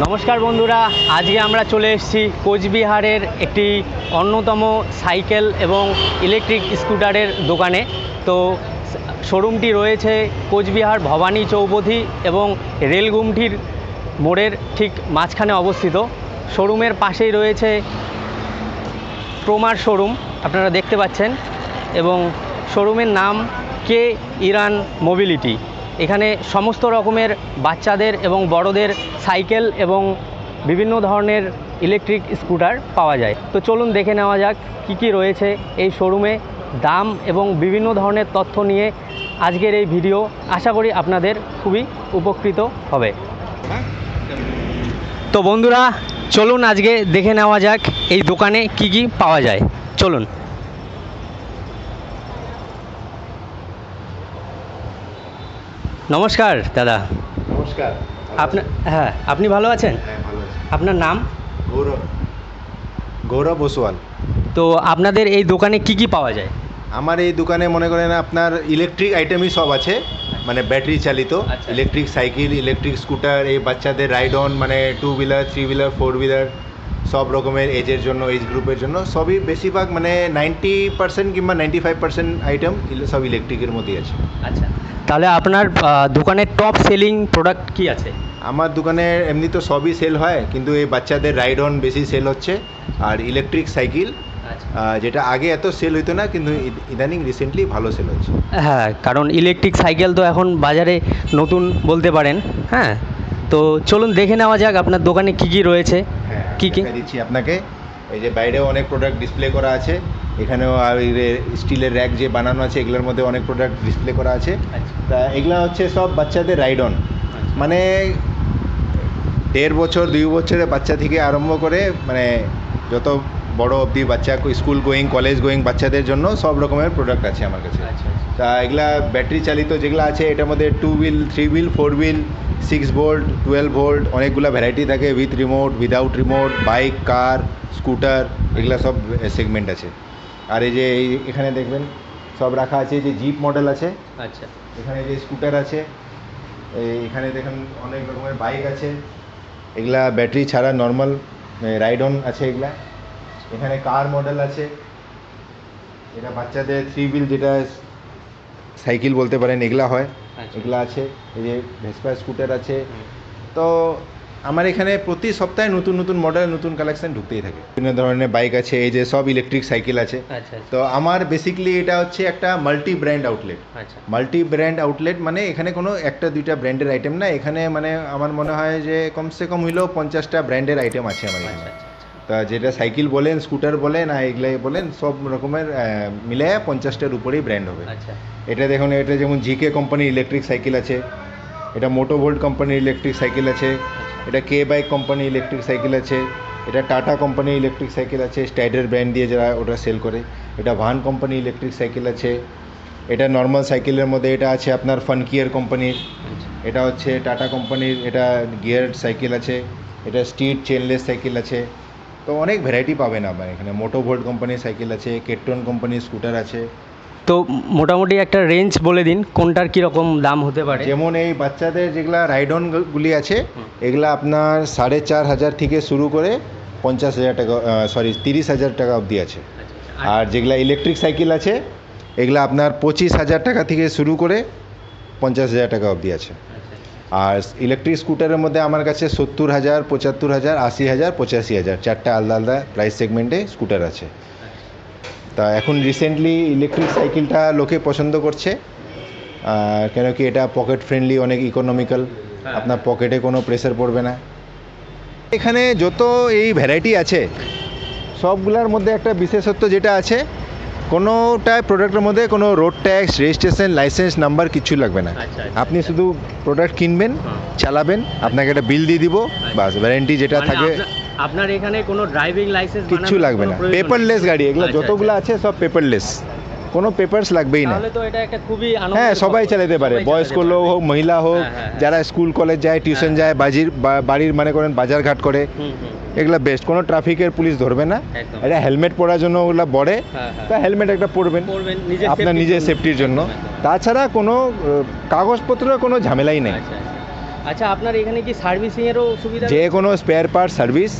নমস্কার বন্ধুরা, আজকে আমরা চলে এসেছি কোচবিহারের একটি অন্যতম সাইকেল এবং ইলেকট্রিক স্কুটারের দোকানে। তো শোরুমটি রয়েছে কোচবিহার ভবানী চৌপথি এবং রেলগুমটির মোড়ের ঠিক মাঝখানে অবস্থিত। শোরুমের পাশেই রয়েছে ক্রোমার শোরুম, আপনারা দেখতে পাচ্ছেন। এবং শোরুমের নাম কে ইরান মোবিলিটি। এখানে সমস্ত রকমের বাচ্চাদের এবং বড়দের সাইকেল এবং বিভিন্ন ধরনের ইলেকট্রিক স্কুটার পাওয়া যায়। তো চলুন দেখে নেওয়া যাক কি কি রয়েছে এই শোরুমে। দাম এবং বিভিন্ন ধরনের তথ্য নিয়ে আজকের এই ভিডিও আশা করি আপনাদের খুবই উপকৃত হবে। তো বন্ধুরা, চলুন আজকে দেখে নেওয়া যাক এই দোকানে কি কি পাওয়া যায়। চলুন। নমস্কার দাদা। নমস্কার। আপনার হ্যাঁ আপনি ভালো আছেন? হ্যাঁ ভালো আপনার নাম? গৌরব। গৌরব ওসওয়াল তো আপনাদের এই দোকানে কি কি পাওয়া যায়? আমার এই দোকানে মনে করেন আপনার ইলেকট্রিক আইটেমই সব আছে মানে ব্যাটারি চালিত। আচ্ছা। ইলেকট্রিক সাইকেল ইলেকট্রিক স্কুটার এই বাচ্চাদের রাইড অন মানে two wheeler three wheeler four wheeler সব রকমের এজের জন্য এজ গ্রুপের জন্য সবই বেশিরভাগ মানে নাইনটি পার্সেন্ট কিংবা নাইনটি ফাইভ পার্সেন্ট আইটেম সব ইলেকট্রিকের মধ্যেই আছে। আচ্ছা। তাহলে আপনার দোকানের টপ সেলিং প্রোডাক্ট কি আছে? আমার দোকানে এমনি তো সবই সেল হয় কিন্তু এই বাচ্চাদের রাইড অন বেশি সেল হচ্ছে আর ইলেকট্রিক সাইকেল আচ্ছা। যেটা আগে এত সেল হতো না কিন্তু ইদানিং রিসেন্টলি ভালো সেল হচ্ছে। হ্যাঁ কারণ ইলেকট্রিক সাইকেল তো এখন বাজারে নতুন বলতে পারেন হ্যাঁ? তো চলুন দেখে নেওয়া যাক আপনার দোকানে কি কি রয়েছে। কি কি? দিচ্ছি আপনাকে। এই যে বাইরেও অনেক প্রোডাক্ট ডিসপ্লে করা আছে। এখানেও আর স্টিলের র্যাক যে বানানো আছে এগুলোর মধ্যে অনেক প্রোডাক্ট ডিসপ্লে করা আছে। আচ্ছা। তা এগুলো হচ্ছে সব বাচ্চাদের রাইড অন মানে দেড় বছর দুই বছরের বাচ্চা থেকে আরম্ভ করে মানে যত বড় অবধি বাচ্চা স্কুল গোয়িং কলেজ গোয়িং বাচ্চাদের জন্য সব রকমের প্রোডাক্ট আছে আমার কাছে। আচ্ছা তা এগুলা ব্যাটারি চালিত যেগুলো আছে এটার মধ্যে two wheel three wheel four wheel six volt twelve volt অনেকগুলো ভ্যারাইটি থাকে with remote without remote bike car scooter এগুলা সব সেগমেন্ট আছে। আর এই যে এই এখানে দেখবেন সব রাখা আছে যে জিপ মডেল আছে আচ্ছা। এখানে যে স্কুটার আছে এখানে দেখুন অনেক রকমের বাইক আছে এগুলা ব্যাটারি ছাড়া নর্মাল রাইড অন আছে এগুলা। এখানে কার মডেল আছে এটা বাচ্চাদের থ্রি হুইল যেটা সাইকেল বলতে পারেন এগুলা হয়। এগুলা আছে এই যে ভেসপা স্কুটার আছে। তো আমার এখানে প্রতি সপ্তাহে নতুন নতুন মডেল নতুন কালেকশন ঢুকতেই থাকে। বিভিন্ন ধরনের বাইক আছে এই যে সব ইলেকট্রিক সাইকেল আছে। আচ্ছা আচ্ছা। তো আমার বেসিক্যালি এটা হচ্ছে একটা মাল্টি ব্র্যান্ড আউটলেট আচ্ছা। মাল্টি ব্র্যান্ড আউটলেট মানে এখানে কোনো একটা দুইটা ব্র্যান্ডের আইটেম না এখানে মানে আমার মনে হয় যে কমসে কম হইলেও পঞ্চাশটা ব্র্যান্ডের আইটেম আছে আমার আচ্ছা এখানে। আচ্ছা। তা যেটা সাইকেল বলেন স্কুটার বলেন আর এগুলাই বলেন সব রকমের মিলে পঞ্চাশটার উপরেই ব্র্যান্ড হবে। আচ্ছা। এটা দেখুন এটা যেমন জিকে কোম্পানির ইলেকট্রিক সাইকেল আছে এটা মোটোভোল্ট কোম্পানির ইলেকট্রিক সাইকেল আছে এটা K bike company electric cycle আছে এটা টাটা কোম্পানি ইলেকট্রিক সাইকেল আছে স্টাইডার ব্র্যান্ড দিয়ে যারা ওটা সেল করে এটা ভান কোম্পানি ইলেকট্রিক সাইকেল আছে এটা নর্মাল সাইকেলের মধ্যে এটা আছে আপনার ফানকিয়ার কোম্পানির আচ্ছা। এটা হচ্ছে টাটা কোম্পানির এটা গিয়ার সাইকেল আছে এটা স্ট্রিট চেনলেস সাইকেল আছে তো অনেক ভ্যারাইটি পাবেন আপনার এখানে। মোটোভোল্ট কোম্পানির সাইকেল আছে কেট্টন কোম্পানির স্কুটার আছে। তো মোটামুটি একটা রেঞ্জ বলে দিন কোনটার কীরকম দাম হতে পারে? যেমন এই বাচ্চাদের যেগুলা রাইড অন গুলি আছে। এগুলা আপনার সাড়ে চার হাজার থেকে শুরু করে পঞ্চাশ হাজার টাকা সরি তিরিশ হাজার টাকা অবধি আছে। আর যেগুলা ইলেকট্রিক সাইকেল আছে এগুলা আপনার পঁচিশ হাজার টাকা থেকে শুরু করে পঞ্চাশ হাজার টাকা অবধি আছে। আর ইলেকট্রিক স্কুটারের মধ্যে আমার কাছে সত্তর হাজার পঁচাত্তর হাজার আশি হাজার পঁচাশি হাজার চারটা আলাদা আলাদা প্রাইস সেগমেন্টে স্কুটার আছে। তা এখন রিসেন্টলি ইলেকট্রিক সাইকেলটা লোকে পছন্দ করছে। কেন কি এটা পকেট ফ্রেন্ডলি অনেক ইকোনমিক্যাল। আপনার পকেটে কোনো প্রেসার পড়বে না। এখানে যত এই ভ্যারাইটি আছে সবগুলোর মধ্যে একটা বিশেষত্ব যেটা আছে কোনোটা প্রোডাক্টের মধ্যে কোনো road tax registration license number কিছু লাগবে না। আচ্ছা, আচ্ছা, আপনি। শুধু প্রোডাক্ট কিনবেন চালাবেন আপনাকে একটা বিল দিয়ে দিব বাস ওয়ারেন্টি যেটা মানে থাকে। আপনার এখানে কোনো ড্রাইভিং লাইসেন্স কিচ্ছু লাগবে না। পেপারলেস গাড়ি এগুলো আচ্ছা, যতগুলো আছে সব পেপারলেস কোনো পেপারস লাগবেই না। হ্যাঁ সবাই। চালাতে পারে। বয়স্ক লোক হোক মহিলা হোক হ্যাঁ, হ্যাঁ, হ্যাঁ। যারা স্কুল কলেজ যায় টিউশন হ্যাঁ। যায় বাজির বাড়ির মানে করেন বাজার ঘাট করে এগুলো বেস্ট কোনো ট্রাফিকের পুলিশ ধরবে না। এটা হেলমেট পরার জন্য ওগুলো বড়ে। হ্যাঁ, হ্যাঁ। তা হেলমেট একটা পরবেন। আপনার নিজের সেফটির জন্য। তাছাড়া কোনো আহ, কাগজপত্রের কোনো ঝামেলাই নেই। আচ্ছা, আচ্ছা। আচ্ছা আপনার এখানে কি সার্ভিসিং এরও সুবিধা যে কোনো স্পেয়ার পার্ট সার্ভিস।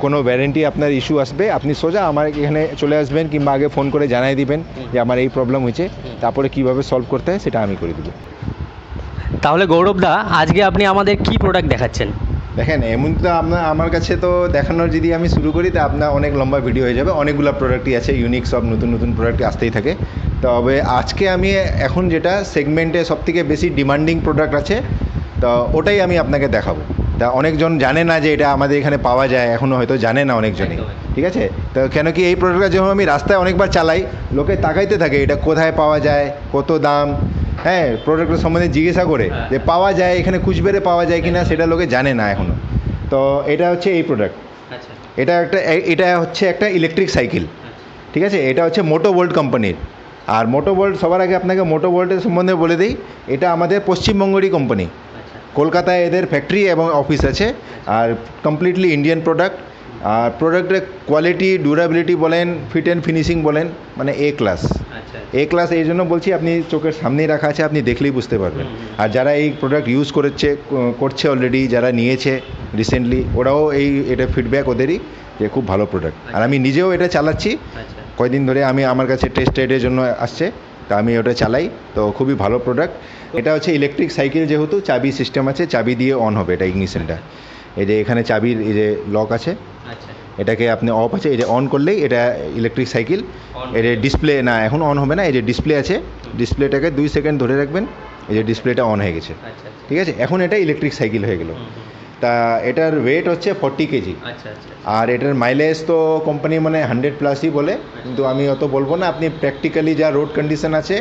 কোনো ওয়ারেন্টি আপনার ইস্যু আসবে আপনি সোজা আমার এখানে চলে আসবেন কিংবা আগে ফোন করে জানাই দিবেন যে আমার এই প্রবলেম হয়েছে। তারপরে কীভাবে সলভ করতে হয় সেটা আমি করে দেবো। তাহলে গৌরবদা আজকে আপনি আমাদের কি প্রোডাক্ট দেখাচ্ছেন? দেখেন এমন তো আপনার আমার কাছে তো দেখানোর যদি আমি শুরু করি তা আপনার অনেক লম্বা ভিডিও হয়ে যাবে। অনেকগুলো প্রোডাক্টই আছে ইউনিক সব নতুন নতুন প্রোডাক্ট আসতেই থাকে। তবে আজকে আমি এখন যেটা সেগমেন্টে সবথেকে বেশি ডিমান্ডিং প্রোডাক্ট আছে তো ওটাই আমি আপনাকে দেখাবো। তা অনেকজন জানে না যে এটা আমাদের এখানে পাওয়া যায় এখনও হয়তো জানে না অনেকজনই। ঠিক আছে? তো কেন কি এই প্রোডাক্টটা যখন আমি রাস্তায় অনেকবার চালাই লোকে তাকাইতে থাকে এটা কোথায় পাওয়া যায় কত দাম হ্যাঁ প্রোডাক্টের সম্বন্ধে জিজ্ঞাসা করে হ্যাঁ। যে পাওয়া যায় এখানে কুচবেরে পাওয়া যায় কিনা সেটা লোকে জানে না এখনও তো এটা হচ্ছে এই প্রোডাক্ট আচ্ছা। এটা একটা এটা হচ্ছে একটা ইলেকট্রিক সাইকেল ঠিক আছে? এটা হচ্ছে মোটো ভোল্ট কোম্পানির আর মোটো ভোল্ট সবার আগে আপনাকে মোটো ভোল্টের সম্বন্ধে বলে দিই এটা আমাদের পশ্চিমবঙ্গেরই কোম্পানি আচ্ছা। কলকাতায় এদের ফ্যাক্টরি এবং অফিস আছে। আর কমপ্লিটলি ইন্ডিয়ান প্রোডাক্ট আর প্রোডাক্টের কোয়ালিটি ডিউরাবিলিটি বলেন ফিট অ্যান্ড ফিনিশিং বলেন মানে এ ক্লাস আচ্ছা। এ ক্লাস এই জন্য বলছি আপনি চোখের সামনেই রাখা আছে আপনি দেখলেই বুঝতে পারবেন। আর যারা এই প্রোডাক্ট ইউজ করেছে করছে অলরেডি যারা নিয়েছে রিসেন্টলি ওরাও এই এটা ফিডব্যাক ওদেরই যে খুব ভালো প্রোডাক্ট আর আমি নিজেও এটা চালাচ্ছি। আচ্ছা। কয়দিন ধরে আমি আমার কাছে টেস্ট রাইডের জন্য আসছে তা আমি ওটা চালাই তো খুবই ভালো প্রোডাক্ট এটা হচ্ছে ইলেকট্রিক সাইকেল যেহেতু চাবি সিস্টেম আছে চাবি দিয়ে অন হবে এটা ইগনিশনটা এই যে এখানে চাবির এই যে লক আছে আচ্ছা এটাকে আপনি অফ আছে যে অন করলেই এটা ইলেকট্রিক সাইকেল এর ডিসপ্লে না এখন অন হবে না এই যে ডিসপ্লে আছে ডিসপ্লেটাকে দুই সেকেন্ড ধরে রাখবেন এই যে ডিসপ্লেটা অন হয়ে গেছে। আচ্ছা আচ্ছা। ঠিক আছে? এখন এটা ইলেকট্রিক সাইকেল হয়ে গেল। তা এটার ওয়েট হচ্ছে ফর্টি কেজি আচ্ছা আচ্ছা আর এটার মাইলেজ তো কোম্পানি মানে হান্ড্রেড প্লাসই বলে কিন্তু আমি অত বলব না আপনি প্র্যাকটিক্যালি যা রোড কন্ডিশন আছে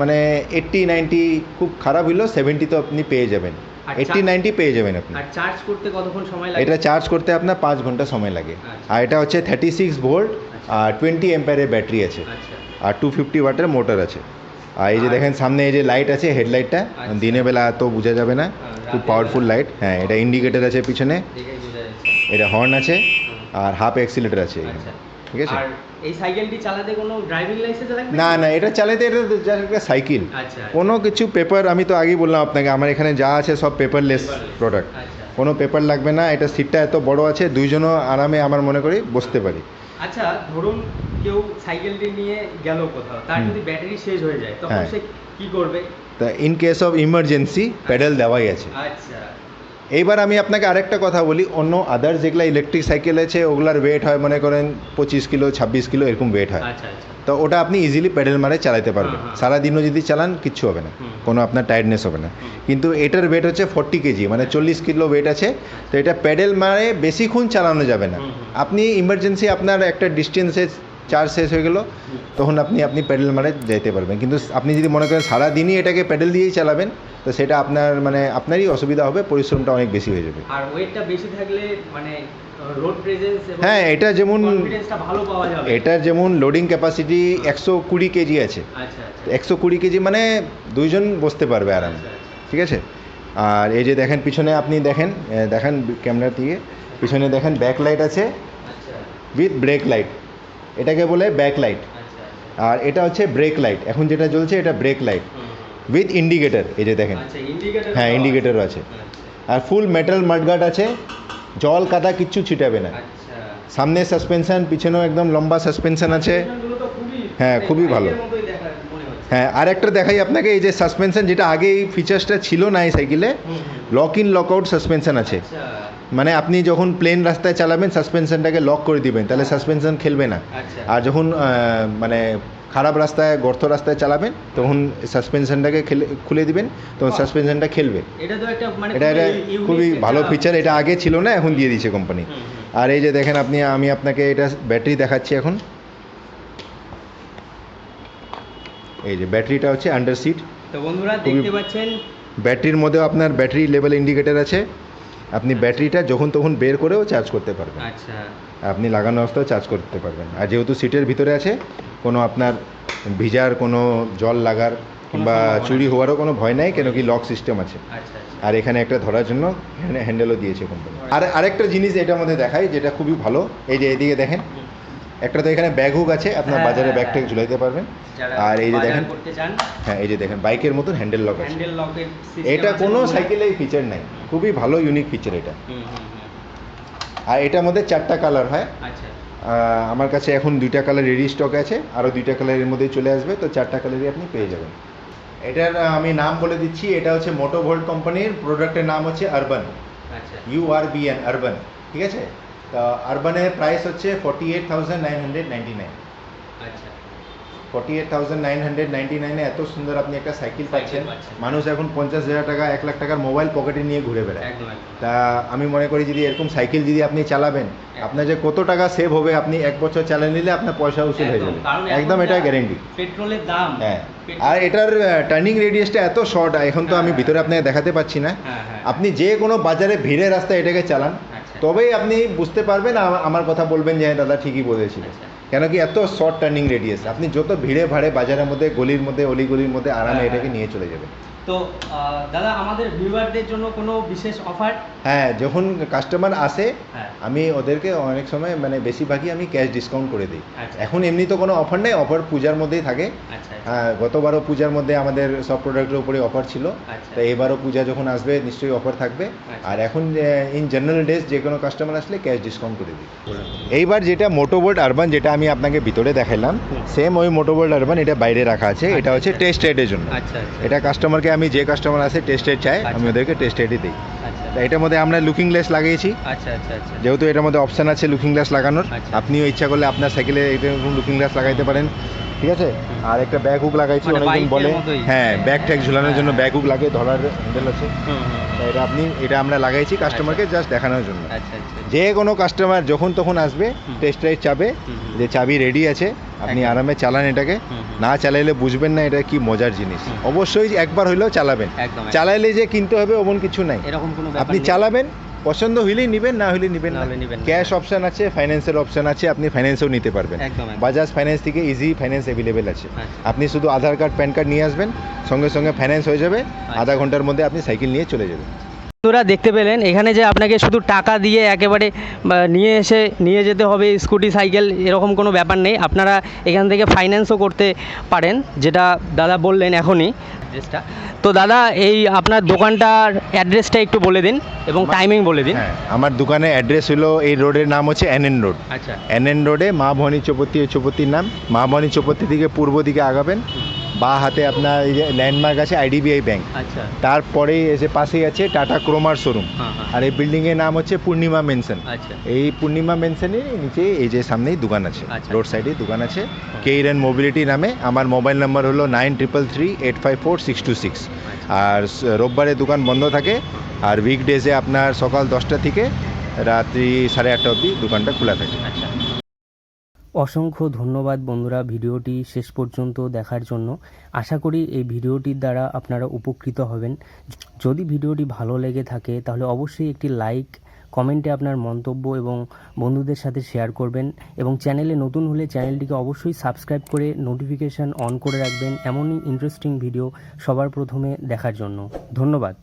মানে এইট্টি নাইনটি খুব খারাপ হইল সেভেন্টি তো আপনি পেয়ে যাবেন। এইট্টি নাইনটি পেয়ে যাবেন আপনি। আর চার্জ করতে কতক্ষণ সময় লাগে? এটা চার্জ করতে আপনার পাঁচ ঘণ্টা সময় লাগে। আচ্ছা। আর এটা হচ্ছে থার্টি সিক্স ভোল্ট আর টোয়েন্টি এম্পায়ারের ব্যাটারি আছে। আচ্ছা। আর টু ফিফটি ওয়াটের মোটর আছে। আর এই যে দেখেন সামনে এই যে লাইট আছে হেডলাইটটা আচ্ছা। দিনের বেলা তো বোঝা যাবে না। খুব পাওয়ারফুল লাইট হ্যাঁ এটা ইন্ডিকেটার আছে পিছনে। এটা হর্ন আছে আর হাফ এক্সিলেটার আছে ঠিক আছে? আর এই সাইকেলটি চালাতে কোনো ড্রাইভিং লাইসেন্স লাগবে? না না এটা চালাতে এটা just একটা সাইকেল। আচ্ছা কোনো কিছু পেপার আমি তো আগেই বললাম আপনাকে আমার এখানে যা আছে সব পেপারলেস প্রোডাক্ট আচ্ছা। কোনো পেপার লাগবে না এটা সিটটা এত বড় আছে দুইজনও আরামে আমার মনে করি বসতে পারি। আচ্ছা ধরুন কেউ সাইকেলটি নিয়ে গেল কোথাও তার যদি ব্যাটারি শেষ হয়ে যায় তখন হ্যাঁ। সে কি করবে? তা in case of emergency pedal দেওয়াই আছে। আচ্ছা। এইবার আমি আপনাকে আরেকটা কথা বলি অন্য আদার্স যেগুলো ইলেকট্রিক সাইকেল আছে ওগুলার ওয়েট হয় মনে করেন পঁচিশ কিলো ছাব্বিশ কিলো এরকম ওয়েট হয়। আচ্ছা আচ্ছা। তো ওটা আপনি ইজিলি প্যাডেল মারে চালাতে পারবেন। হ্যাঁ, হ্যাঁ। সারাদিনও যদি চালান কিচ্ছু হবে না। কোনো আপনার টায়ার্ডনেস হবে না। কিন্তু এটার ওয়েট হচ্ছে ফর্টি কেজি মানে চল্লিশ কিলো ওয়েট আছে। তো এটা প্যাডেল মারে বেশিক্ষণ চালানো যাবে না। আপনি ইমার্জেন্সি আপনার একটা ডিস্টেন্সে চার্জ শেষ হয়ে গেল তখন আপনি আপনি প্যাডেল মারে যেতে পারবেন। কিন্তু আপনি যদি মনে করেন সারাদিনই এটাকে প্যাডেল দিয়েই চালাবেন তো সেটা আপনার মানে আপনারই অসুবিধা হবে পরিশ্রমটা অনেক বেশি হয়ে যাবে। আর ওয়েটটা বেশি থাকলে মানে রোড প্রেজেন্স হ্যাঁ এটা যেমন কনফিডেন্সটা ভালো পাওয়া যাবে। এটার যেমন লোডিং ক্যাপাসিটি একশো কুড়ি কেজি আছে। আচ্ছা আচ্ছা। একশো কুড়ি কেজি মানে দুইজন বসতে পারবে আরামে। আচ্ছা। ঠিক আছে? আর এই যে দেখেন পিছনে আপনি দেখেন দেখেন ক্যামেরা দিয়ে পিছনে দেখেন ব্যাক লাইট আছে উইথ ব্রেক লাইট এটাকে বলে ব্যাক লাইট আচ্ছা আর এটা হচ্ছে ব্রেক লাইট এখন যেটা জ্বলছে এটা ব্রেক লাইট উইথ ইন্ডিকেটার এই যে দেখেন। আচ্ছা হ্যাঁ, indicator-ও আছে। আর ফুল মেটাল মাডগার্ড আছে। জল কাদা কিচ্ছু ছিটাবে না। আচ্ছা। সামনে সাসপেনশন পিছনেও একদম লম্বা সাসপেনশন আছে। হ্যাঁ, খুবই ভালো। হ্যাঁ আর একটা দেখাই আপনাকে এই যে সাসপেনশন যেটা আগে এই ফিচার্সটা ছিল না এই সাইকেলে। Lock in lock out suspension আছে। আচ্ছা। মানে আপনি যখন প্লেন রাস্তায় চালাবেন সাসপেনশনটাকে লক করে দিবেন তাহলে সাসপেনশন খেলবে না। আচ্ছা। আর যখন মানে খারাপ রাস্তায় গর্ত রাস্তায় চালাবেন তখন সাসপেনশনটাকে খেলে দিবেন তখন। সাসপেনশনটা খেলবে। এটা তো একটা মানে এটা খুবই ভালো ফিচার এটা আগে ছিল না এখন দিয়ে দিয়েছে কোম্পানি। আর এই যে দেখেন আপনি আমি আপনাকে এটা ব্যাটারি দেখাচ্ছি এখন। এই যে ব্যাটারিটা হচ্ছে আন্ডার সিট তো বন্ধুরা দেখতে পাচ্ছেন? ব্যাটারির মধ্যেও আপনার ব্যাটারি লেভেল ইন্ডিকেটর আছে। আপনি ব্যাটারিটা যখন তখন বের করেও চার্জ করতে পারবেন। আচ্ছা। আপনি লাগানো অবস্থাও চার্জ করতে পারবেন। আর যেহেতু সিটের ভিতরে আছে কোনো আপনার ভিজার কোনো জল লাগার কিংবা চুরি হওয়ারও কোনো ভয় নাই কেন কি লক সিস্টেম আছে। আচ্ছা আচ্ছা। আর এখানে একটা ধরার জন্য হ্যান্ডেলও দিয়েছে কোম্পানি আর আরেকটা জিনিস এটার মধ্যে দেখাই যেটা খুবই ভালো এই যে এদিকে দেখেন। একটা তো এখানে ব্যাগ হুক আছে আপনার হ্যাঁ, বাজারে ব্যাগ ট্যাগ। ঝুলাইতে পারবেন। আর এই যে দেখেন হ্যাঁ এই যে দেখেন বাইকের মতন হ্যান্ডেল লক আছে। এটা কোনো সাইকেলেই ফিচার নাই। খুবই ভালো ইউনিক ফিচার এটা। আর এটার মধ্যে চারটা কালার হয়। আচ্ছা। আমার কাছে এখন দুইটা কালার রেডি স্টক আছে আরও দুইটা কালারের মধ্যেই চলে আসবে তো চারটা কালারই আপনি পেয়ে যাবেন। এটার আমি নাম বলে দিচ্ছি এটা হচ্ছে মোটো ভোল্ট কোম্পানির প্রোডাক্টের নাম হচ্ছে urban U R B N urban ঠিক আছে? আরবানের প্রাইস হচ্ছে forty eight thousand nine hundred ninety nine আচ্ছা। Forty eight thousand nine hundred ninety নাইনে এত সুন্দর আপনি একটা সাইকেল পাচ্ছেন। মানুষ এখন পঞ্চাশ হাজার টাকা এক লাখ টাকার মোবাইল পকেটে নিয়ে ঘুরে বেড়ায়। তা আমি মনে করি যদি এরকম সাইকেল যদি আপনি চালাবেন আপনার যে কত টাকা সেভ হবে আপনি এক বছর চালিয়ে নিলে আপনার পয়সা উসুল হয়ে যাবে। একদম এটা গ্যারেন্টি পেট্রোলের দাম হ্যাঁ। আর এটার টার্নিং রেডিয়াসটা এত শর্ট এখন তো আমি হ্যাঁ। ভিতরে আপনাকে দেখাতে পাচ্ছি না। হ্যাঁ হ্যাঁ। আপনি যে কোনো বাজারে ভিড়ের রাস্তায় এটাকে চালান। তবেই আপনি বুঝতে পারবেন আমার কথা বলবেন যে হ্যাঁ দাদা ঠিকই বলেছিল। কেন কি এত শর্ট টার্নিং রেডিয়াস আপনি যত ভিড়ে ভাড়ে বাজারের মধ্যে গলির মধ্যে অলিগলির মধ্যে আরামে হ্যাঁ, এটাকে হ্যাঁ। নিয়ে চলে যাবেন তো দাদা আমাদের ভিউয়ারদের জন্য কোনো বিশেষ অফার হ্যাঁ যখন কাস্টমার আসে হ্যাঁ। আমি ওদেরকে অনেক সময় মানে বেশিরভাগই আমি ক্যাশ ডিসকাউন্ট করে দিই। আচ্ছা। এখন এমনি তো কোনো অফার নেই অফার পূজার মধ্যেই থাকে। আচ্ছা হ্যাঁ গতবারও পূজার মধ্যে আমাদের সব প্রোডাক্টের উপরে অফার ছিল। আচ্ছা। তো এবারও পূজা যখন আসবে নিশ্চয়ই অফার থাকবে। আচ্ছা। আর এখন ইন জেনারেল ডেজ যে কোনো কাস্টমার আসলে ক্যাশ ডিসকাউন্ট করে দিই। এইবার যেটা মোটোবোল্ট আরবান যেটা আমি আপনাকে ভিতরে দেখালাম সেম ওই মোটোবোল্ট আরবান এটা বাইরে রাখা আছে। এটা হচ্ছে আচ্ছা। টেস্ট রাইডের জন্য। আচ্ছা আচ্ছা। এটা কাস্টমারকে আমি যে কাস্টমার আছে টেস্টেড চাই আমি আচ্ছা। ওদেরকে টেস্টেডই দিই। আচ্ছা। তা এটার মধ্যে আমরা লুকিং গ্লাস লাগিয়েছি। আচ্ছা আচ্ছা আচ্ছা। যেহেতু এটার মধ্যে অপশান আছে লুকিং গ্লাস লাগানোর। আপনিও ইচ্ছা করলে আপনার সাইকেলে এরকম লুকিং গ্লাস লাগাইতে পারেন। ঠিক আছে? আর একটা ব্যাগ হুক লাগাইছি মানে অনেকজন বলে। হ্যাঁ ব্যাগ ট্যাগ ঝুলানোর জন্য। ব্যাগ হুক লাগে ধরার হ্যান্ডেল আছে। এটা আপনি এটা আমরা লাগাইছি কাস্টমারকে জাস্ট দেখানোর জন্য। আচ্ছা আচ্ছা যে কোনো কাস্টমার যখন তখন আসবে টেস্ট রাইড চাবে। যে চাবি রেডি আছে আপনি আরামে চালান এটাকে। না চালাইলে বুঝবেন না এটা কি মজার জিনিস। অবশ্যই একবার হইলেও চালাবেন। চালাইলে যে কিনতে হবে ওমন কিছু নাই। আপনি চালাবেন পছন্দ হইলেই নেবেন না হইলে নেবেন না ক্যাশ অপশন আছে ফাইন্যান্সের অপশন আছে আপনি ফাইন্যান্সও নিতে পারবেন। বাজাজ ফাইন্যান্স থেকে ইজি ফাইন্যান্স অ্যাভেলেবেল আছে। আচ্ছা। আপনি শুধু আধার কার্ড প্যান কার্ড নিয়ে আসবেন সঙ্গে সঙ্গে ফাইন্যান্স হয়ে যাবে আচ্ছা। আধা ঘণ্টার মধ্যে আপনি সাইকেল নিয়ে চলে যাবেন। বন্ধুরা দেখতে পেলেন এখানে যে আপনাকে শুধু টাকা দিয়ে একেবারে নিয়ে এসে নিয়ে যেতে হবে স্কুটি সাইকেল এরকম কোনো ব্যাপার নেই। আপনারা এখান থেকে ফাইন্যান্সও করতে পারেন যেটা দাদা বললেন এখনই। অ্যাড্রেসটা তো দাদা এই আপনার দোকানটার অ্যাড্রেসটা একটু বলে দিন এবং টাইমিং বলে দিন। হ্যাঁ আমার দোকানের অ্যাড্রেস হলো এই রোডের নাম হচ্ছে এনএন রোড আচ্ছা। এনএন রোডে মা ভবানী চৌপতি চৌপতির নাম। মা ভবানী চৌপতি থেকে পূর্ব দিকে আগাবেন। বা হাতে আপনার এই যে ল্যান্ডমার্ক আছে আইডিবিআই ব্যাংক আচ্ছা। তারপরেই এসে পাশেই আছে টাটা ক্রোমার শোরুম আর এই বিল্ডিংয়ের নাম হচ্ছে পূর্ণিমা মেনশন আচ্ছা। এই পূর্ণিমা মেনশনের নিচে এই যে সামনেই দোকান আছে। আচ্ছা। রোড সাইডে দোকান আছে। কেইরেন মোবিলিটি নামে। আমার মোবাইল নাম্বার হলো nine triple three eight five four six two six আর রোববারে দোকান বন্ধ থাকে। আর উইকডেজে আপনার সকাল দশটা থেকে রাত্রি সাড়ে আটটা অবধি দোকানটা খোলা থাকে। আচ্ছা। অসংখ্য ধন্যবাদ বন্ধুরা ভিডিওটি শেষ পর্যন্ত দেখার জন্য। আশা করি এই ভিডিওটির দ্বারা আপনারা উপকৃত হবেন। যদি ভিডিওটি ভালো লেগে থাকে, তাহলে অবশ্যই একটি লাইক, কমেন্টে আপনার মন্তব্য এবং বন্ধুদের সাথে শেয়ার করবেন এবং চ্যানেলে নতুন হলে চ্যানেলটিকে অবশ্যই সাবস্ক্রাইব করে নোটিফিকেশান অন করে রাখবেন। এমনই ইন্টারেস্টিং ভিডিও সবার প্রথমে দেখার জন্য। ধন্যবাদ।